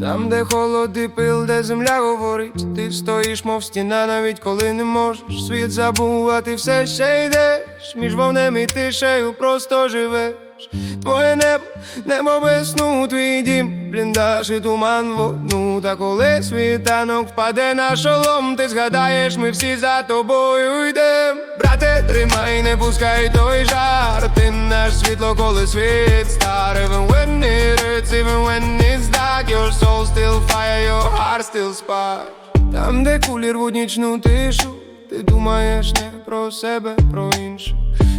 Там, де холод і пил, де земля говорить, ти стоїш, мов стіна, навіть коли не можеш світ забувати, все ще йдеш, між вогнем і тишею просто живеш. Твоє небо, небо без сну, твій дім, бліндаж і туман в одну. Та коли світанок впаде на шолом, ти згадаєш, ми всі за тобою йдем. Брате, тримай, не пускай той жар, ти наш світло, коли світ стар Even when it hurts, even when it's dark Your soul still fire, your heart still spark Там, де кулі рвуть нічну тишу Ти думаєш не про себе, про інших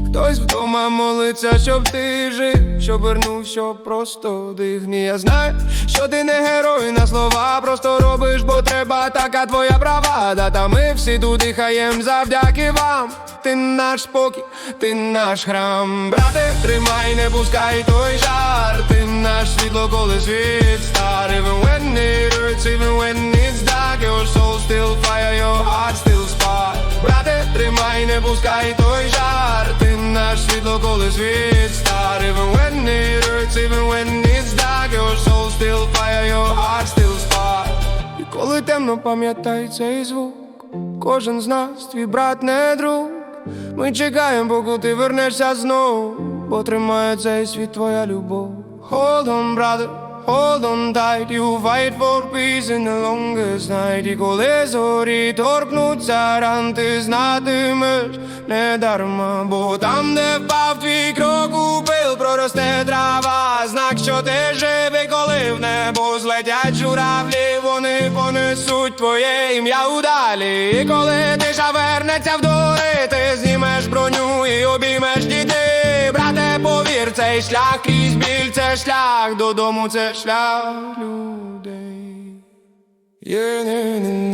Хтось вдома молиться, щоб ти жив, щоб вернув, щоб просто дихні. Я знаю, що ти не герой на слова, просто робиш, бо треба така твоя бравада. Та ми всі тут дихаєм завдяки вам. Ти наш спокій, ти наш храм. Брате, тримай, не пускай той жар. Ти наш світло, коли світ стар. Even when it hurts, even when it's dark, your soul still fire, your heart still spark. Брате, тримай, не пускай той жар. Ти наш світло, коли світ стар. Even when it hurts, even when it's dark, your soul still fire, your heart still spark. І коли темно, пам'ятай цей звук. Кожен з нас твій брат не друг. Ми чекаємо, поки ти вернешся знову, бо тримає цей світ твоя любов. Hold on, brother, hold on tight You fight for peace in the longest night І коли зорі торкнуться ран, ти знатимеш не дарма, бо там, де впав твій крок у пил, проросте трава, знак, що ти живий, коли в небо злетять журавлі, вони понесуть твоє ім'я удалі. І коли тиша вернеться в дори, ти знімеш броню і обіймеш дітей. Брате, повір, цей шлях крізь біль, це шлях додому, це шлях людей. Yeah, yeah, yeah,